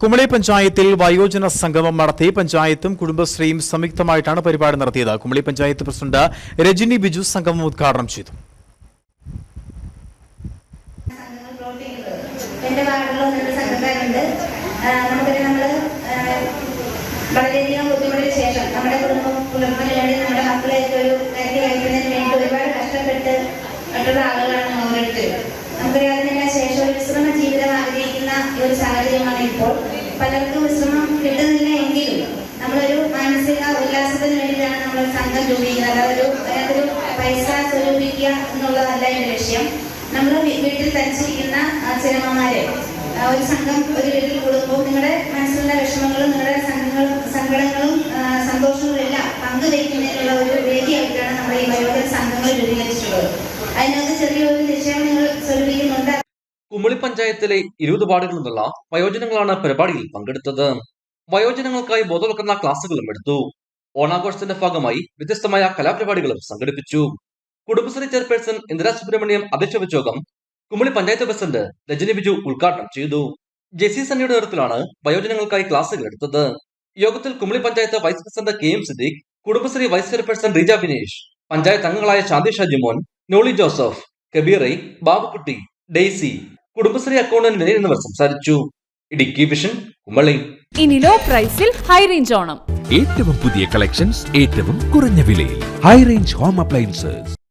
കുമളി പഞ്ചായത്തിൽ വയോജന സംഗമം നടത്തി പഞ്ചായത്തും കുടുംബശ്രീയും സംയുക്തമായിട്ടാണ് പരിപാടി നടത്തിയത്. കുമളി പഞ്ചായത്ത് പ്രസിഡന്റ് രജനി ബിജു സംഗമം ഉദ്ഘാടനം ചെയ്തു. നമ്മുടെ ഒരു വേണ്ടി ഒരുപാട് ജീവിതം ഒരു സാഹചര്യമാണ് ഇപ്പോൾ പലർക്കും വിശ്രമം കിട്ടുന്നില്ല എങ്കിലും നമ്മളൊരു മാനസിക ഉല്ലാസത്തിന് വേണ്ടിയിട്ടാണ് നമ്മൾ സംഘം രൂപീകരിക്കുന്നത്. അല്ലാതെ ഒരു പൈസ സ്വരൂപിക്കുക എന്നുള്ളതല്ല എന്റെ ലക്ഷ്യം. നമ്മൾ വീട്ടിൽ തനിച്ചിരിക്കുന്ന അച്ഛനമ്മമാരെ ആ, ഒരു സംഘം ഒരു വീട്ടിൽ കൂടുമ്പോൾ നിങ്ങളുടെ മനസ്സിലുള്ള വിഷമങ്ങളും നിങ്ങളുടെ സംഘങ്ങളും സങ്കടങ്ങളും സന്തോഷങ്ങളും എല്ലാം പങ്കുവയ്ക്കുന്നതിനുള്ള ഒരു വേദിയായിട്ടാണ് നമ്മൾ ഈ വയോജന സംഘങ്ങൾ രൂപീകരിച്ചിട്ടുള്ളത്. അതിനകത്ത് കുമളി പഞ്ചായത്തിലെ ഇരുപത് വാർഡുകളിൽ നിന്നുള്ള വയോജനങ്ങളാണ് പരിപാടിയിൽ പങ്കെടുത്തത്. വയോജനങ്ങൾക്കായി ബോധവൽക്കരണ ക്ലാസുകളും എടുത്തു. ഓണാഘോഷത്തിന്റെ ഭാഗമായി വ്യത്യസ്തമായ കലാപരിപാടികളും സംഘടിപ്പിച്ചു. കുടുംബശ്രീ ചെയർപേഴ്സൺ ഇന്ദിരാ സുബ്രഹ്മണ്യം അധ്യക്ഷ യോഗം കുമളി പഞ്ചായത്ത് പ്രസിഡന്റ് രജനി ബിജു ഉദ്ഘാടനം ചെയ്തു. ജെസി സണ്ണിയുടെ നേതൃത്വത്തിലാണ് വയോജനങ്ങൾക്കായി ക്ലാസുകൾ എടുത്തത്. യോഗത്തിൽ Kumily panchayat vice president K M Siddique Kudumbashree vice chairperson Reeja Vinesh panchayat അംഗങ്ങളായ ശാന്തി ഷാജിമോൻ നോളി ജോസഫ് കബീറൈ ബാബുക്കുട്ടി ഡെയ്സി കുടുംബശ്രീ അക്കൗണ്ടന്റ് എന്നിവർ സംസാരിച്ചു. ഇടുക്കി വിഷൻ കുമളി. ഇനി ലോ പ്രൈസിൽ ഹൈ റേഞ്ച് ഓണം. ഏറ്റവും പുതിയ കളക്ഷൻസ് ഏറ്റവും കുറഞ്ഞ വിലയിൽ. High range home appliances